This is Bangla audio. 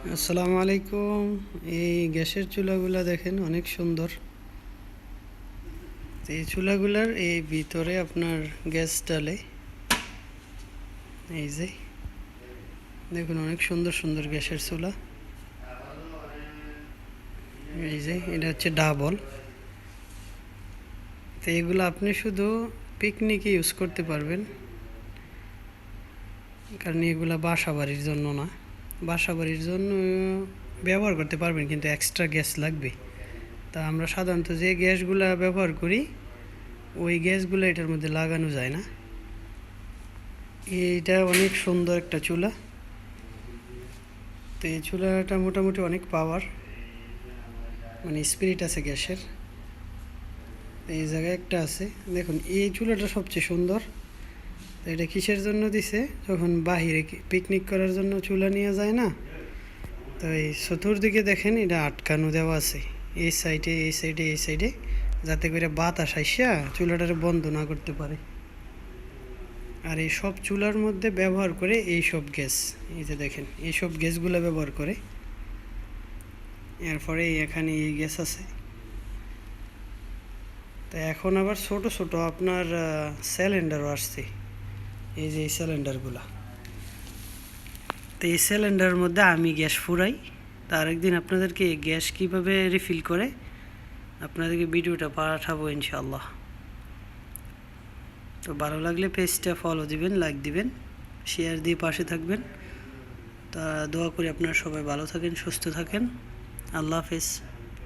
আসসালামু আলাইকুম। এই গ্যাসের চুলাগুলা দেখেন অনেক সুন্দর। এই চুলাগুলার এই ভিতরে আপনার গ্যাস ডালে এই যে, দেখুন অনেক সুন্দর সুন্দর গ্যাসের চুলা। এই যে, এটা হচ্ছে ডাবল। তো এগুলো আপনি শুধু পিকনিকে ইউজ করতে পারবেন, কারণ এগুলা বাসা বাড়ির জন্য না। বাসা বাড়ির জন্য ব্যবহার করতে পারবেন, কিন্তু এক্সট্রা গ্যাস লাগবে। তা আমরা সাধারণত যে গ্যাসগুলা ব্যবহার করি, ওই গ্যাসগুলো এটার মধ্যে লাগানো যায় না। এইটা অনেক সুন্দর একটা চুলা। তো এই চুলাটা মোটামুটি অনেক পাওয়ার মানে স্পিরিট আছে গ্যাসের। এই জায়গায় একটা আছে। দেখুন, এই চুলাটা সবচেয়ে সুন্দর। তো এটা কিসের জন্য দিছে? যখন বাহিরে পিকনিক করার জন্য চুলা নিয়ে যায় না, তো এই চতুর্দিকে দেখেন এটা আটকানো দেওয়া আছে। এই সাইডে এই সাইডে এই সাইডে যাতে করে বাতাস আইসা চুলাটার বন্ধ না করতে পারে। আর এই সব চুলার মধ্যে ব্যবহার করে এই সব গ্যাস, এই যে দেখেন, এই সব গ্যাসগুলো ব্যবহার করে। এরপরে এখানে এই গ্যাস আছে। তো এখন আবার ছোট ছোট আপনার সিলিন্ডারও আসছে। এই যে এই সিলিন্ডারগুলা তো এই সিলিন্ডারের মধ্যে আমি গ্যাস ফুরাই। তো আরেকদিন আপনাদেরকে গ্যাস কীভাবে রিফিল করে, আপনাদেরকে ভিডিওটা পাঠাবো ইনশাল্লাহ তো ভালো লাগলে পেজটা ফলো দিবেন লাইক দিবেন শেয়ার দিয়ে পাশে থাকবেন। তা দোয়া করি আপনারা সবাই ভালো থাকেন, সুস্থ থাকেন। আল্লাহ হাফেজ।